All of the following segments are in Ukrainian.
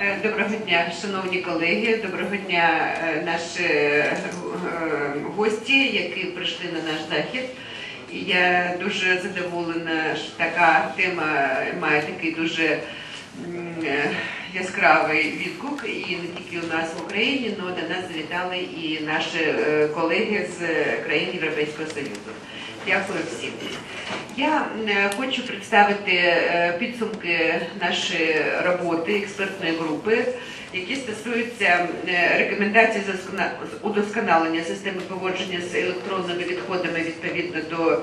Е, Доброго дня, шановні колеги, доброго дня, е, наші е, гості, які прийшли на наш захід. Я дуже задоволена, що така тема має такий дуже яскравий відгук, і не тільки у нас в Україні, але до нас завітали і наші е, колеги з країн Європейського Союзу. Дякую всім. Я е, хочу представити е, підсумки нашої роботи експертної групи, які стосуються е, рекомендацій з удосконалення системи поводження з електронними відходами відповідно до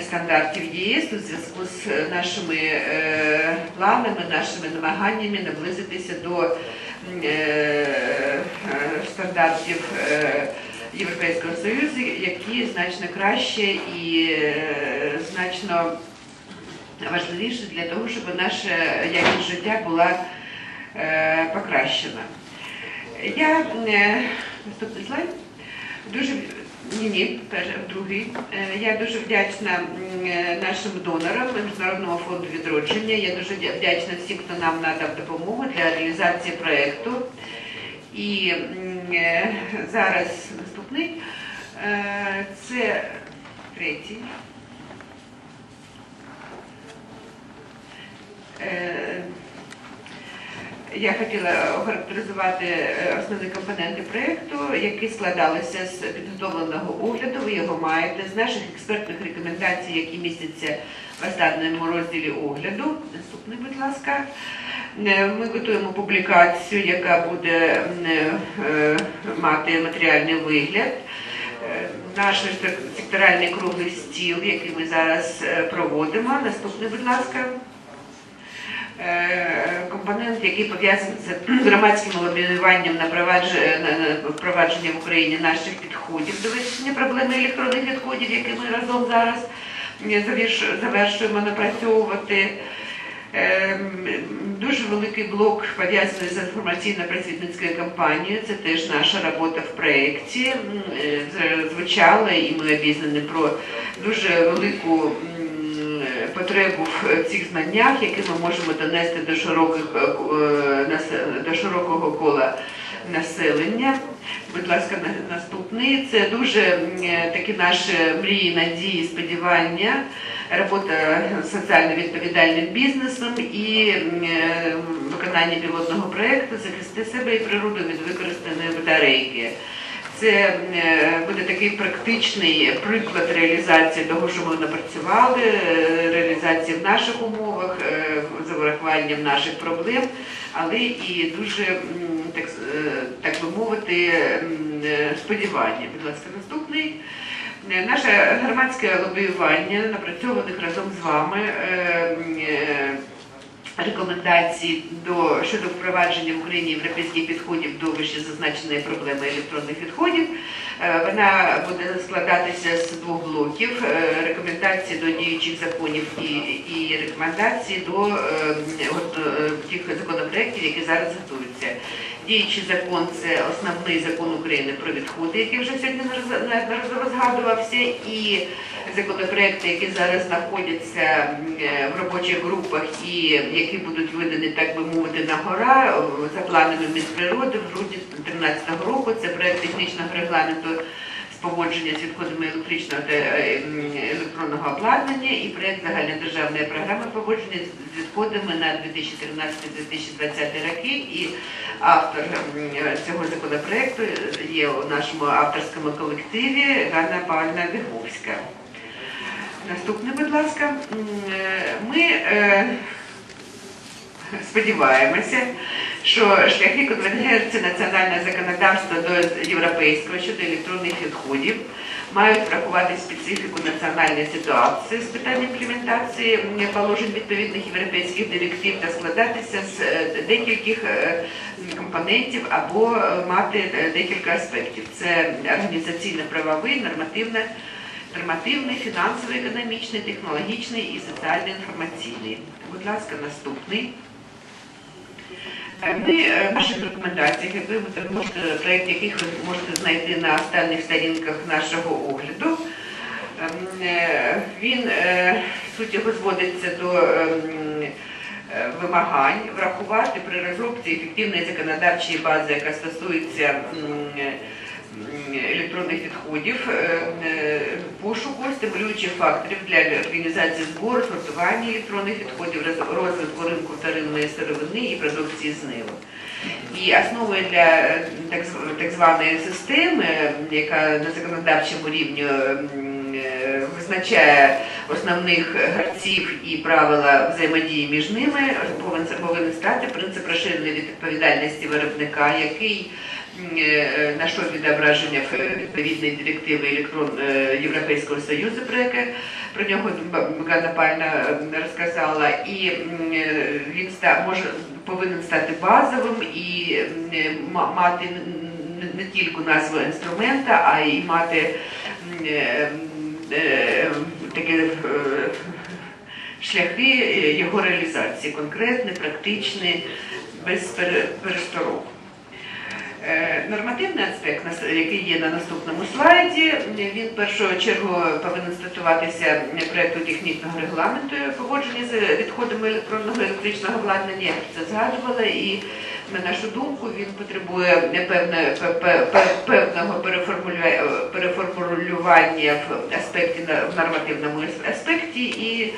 стандартів ЄС у зв'язку з нашими е, планами, нашими намаганнями наблизитися до е, е, стандартів. е, Європейського Союзу, які значно краще і е, значно важливіше для того, щоб наша якість життя була е, покращена. Я е, наступний слайд. Дуже ні, ні, другий. Е, Я дуже вдячна е, нашим донорам Міжнародному фонду відродження. Я дуже вдячна всім, хто нам надав допомогу для реалізації проєкту. І е, зараз наступний. Е, Це третій. Я хотіла охарактеризувати е, основні компоненти проєкту, які складалися з підготовленого огляду. Ви його маєте з наших експертних рекомендацій, які містяться в останньому розділі огляду. Наступний, будь ласка. Е, Ми готуємо публікацію, яка буде е, мати матеріальний вигляд. Наш секторальний круглий стіл, який ми зараз проводимо. Наступний, будь ласка. Е, Компонент, який пов'язаний з громадським лобіюванням на провадж- на- на впровадження в Україні наших підходів до вирішення проблеми електронних відходів, які ми разом зараз е, завершуємо напрацьовувати. Ем, Дуже великий блок пов'язаний з інформаційно-просвітницькою кампанією. Це теж наша робота в проєкті. М, е, Звучала, і ми обізнані про дуже велику потребу в цих знаннях, які ми можемо донести до широких е, е, до широкого кола населення. Будь ласка, на- наступний. Це дуже е, такі наші мрії, надії, сподівання робота соціально відповідальним бізнесом і е, виконання пілотного проєкту захисти себе і природу від використаної батарейки. Це е, буде такий практичний приклад реалізації того, що ми напрацювали, е, реалізації в наших умовах, е, за врахуванням наших проблем, але і дуже так, так би мовити, сподівання. Будь ласка, наступний. Наше громадське лобіювання, напрацьованих разом з вами рекомендацій до щодо впровадження в Україні європейських підходів до вищезазначеної проблеми електронних відходів. Е, Вона буде складатися з двох блоків: Е, рекомендації до діючих законів і, і рекомендації до е, от, тих законопроєктів, які зараз готуються. Діючий закон це основний закон України про відходи, який вже сьогодні розгадувався, і законопроекти, які зараз знаходяться в робочих групах і які будуть видані, так би мовити, на гора за планами Мінприроди в грудні 2013 року. Це проект технічного регламенту поводження з відходами електричного та е, електронного обладнання і проект загальнодержавної програми поводження з відходами на 2013-2020 роки. І автор цього законопроекту є у нашому авторському колективі Ганна Павлівна Віговська. Наступне, будь ласка, е, ми е, сподіваємося, що шляхи конвергенції національного законодавства до європейського щодо електронних відходів мають врахувати специфіку національної ситуації з питань імплементації положень відповідних європейських директив та складатися з е, декількох е, компонентів або е, мати декілька аспектів. Це організаційно-правовий, нормативний, фінансовий, економічний, технологічний і соціально-інформаційний. Будь ласка, наступний. Е, Ми е, в наших рекомендаціях, ви можете, проєкт яких ви можете знайти на останніх сторінках нашого огляду, ем, е, він е, суть його зводиться до ем, е, вимагань врахувати при розробці ефективної законодавчої бази, яка стосується е, електронних відходів, е, е, пошуку стимулюючих факторів для організації збору, сортування електронних відходів, розвитку ринку вторинної сировини і продукції з ними. І основою для е, так, званої системи, яка на законодавчому рівні визначає основних гравців і правила взаємодії між ними, повинен стати принцип розширеної відповідальності виробника, який м, е, відображення в відповідної директиви електрон е, Європейського Союзу, про яке про нього Ганна Пальна е, розказала, і е, він ста може повинен стати базовим і мати не тільки назву інструмента, а й мати м, е, м, е, такі е, шляхи е, його реалізації, конкретні, практичні, без пере- пересторог. Е, Нормативний аспект, який є на наступному слайді, він першу чергу повинен стосуватися проєкту технічного регламенту поводження з відходами електронного електричного обладнання, я це згадувала, і на нашу думку він потребує певне, пе- пе- пе- певного переформулюва- переформулювання в аспекті в нормативному аспекті, і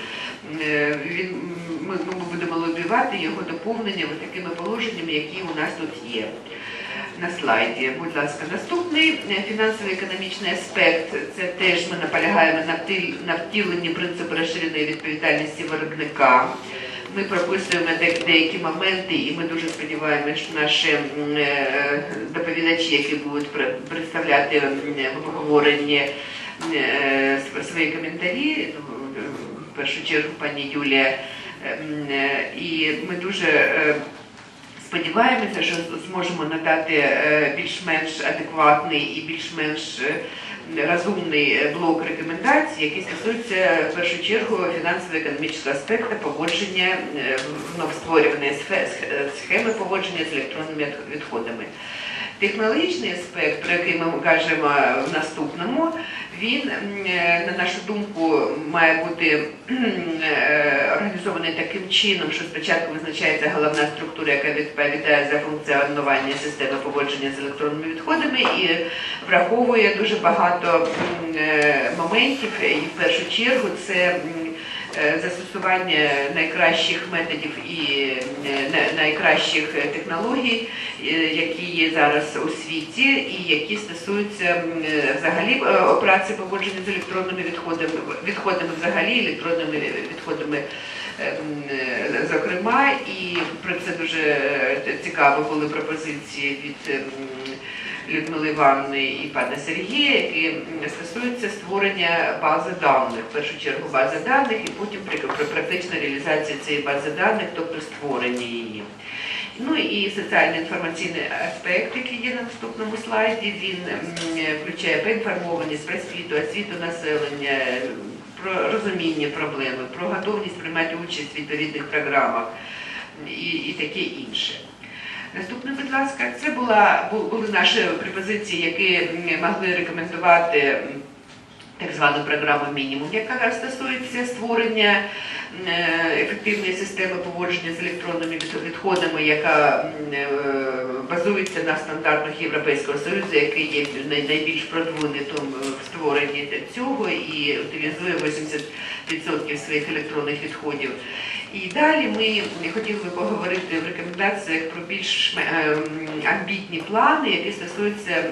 е, він, ми, ми будемо лобівати його доповнення такими положеннями, які у нас тут є на слайді. Будь ласка, наступний е, фінансово-економічний аспект. Це теж ми наполягаємо на втіленні принципу розширеної відповідальності виробника. Ми прописуємо деякі моменти, і ми дуже сподіваємося, що наші е, доповідачі, які будуть пре- представляти в обговоренні е, свої коментарі, ну, в першу чергу пані Юлія, і ми дуже Сподіваємося, що зможемо надати е, більш-менш адекватний і більш-менш е, розумний е, блок рекомендацій, який стосується в першу чергу фінансово-економічного аспекту поводження новостворюваної сх- схеми поводження з електронними відходами. Технологічний аспект, про який ми кажемо в наступному, він, е, на нашу думку, має бути е, організований таким чином, що спочатку визначається головна структура, яка відповідає за функціонування системи поводження з електронними відходами, і враховує дуже багато е, моментів. І в першу чергу це застосування найкращих методів і е, найкращих е, технологій, е, які є зараз у світі, і які стосуються е, взагалі е, операції поводження з електронними відходами, відходами взагалі, електронними відходами. е, е, Зокрема, і про це дуже е, цікаво були пропозиції від Людмили Івановни і пана Сергія, які стосуються створення бази даних, в першу чергу бази даних, і потім практична реалізація цієї бази даних, тобто створення її. Ну і соціально-інформаційний аспект, який є на наступному слайді, він включає поінформованість про світу, освіту населення, про розуміння проблеми, про готовність приймати участь в відповідних програмах і, і таке інше. Наступне, будь ласка, це була, були наші пропозиції, які могли рекомендувати так звану програму мінімум, яка стосується створення е, ефективної системи поводження з електронними відходами, яка е, базується на стандартах Європейського Союзу, який є найбільш продвинутим в створенні цього і утилізує 80% своїх електронних відходів. І далі ми хотіли би поговорити в рекомендаціях про більш ем, амбітні плани, які стосуються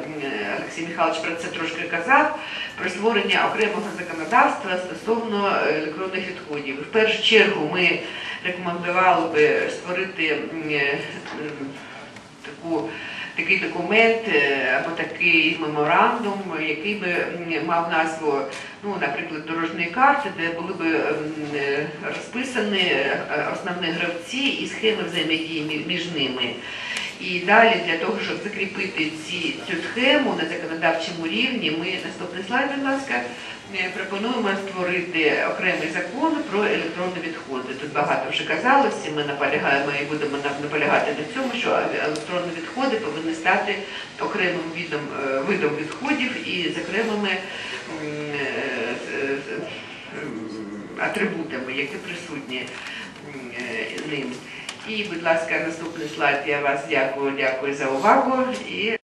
Олексій Михайлович про це трошки казав, про створення окремого законодавства стосовно електронних відходів. В першу чергу ми рекомендували би створити е, таку. Такий документ е, або такий меморандум, який би мав назву, ну, наприклад, дорожньої карти, де були б е, розписані е, основні гравці і схеми взаємодії між ними. І далі для того, щоб закріпити ці, цю схему на законодавчому рівні, ми наступний слайд, будь ласка, е, пропонуємо створити окремий закон про електронні відходи. Тут багато вже казалося, ми наполягаємо і будемо наполягати на цьому, що електронні відходи повинні стати окремим видом, е, видом відходів і з окремими е, м, атрибутами, які присутні е, ним. І, будь ласка, наступний слайд. Я вас дякую, дякую за увагу. І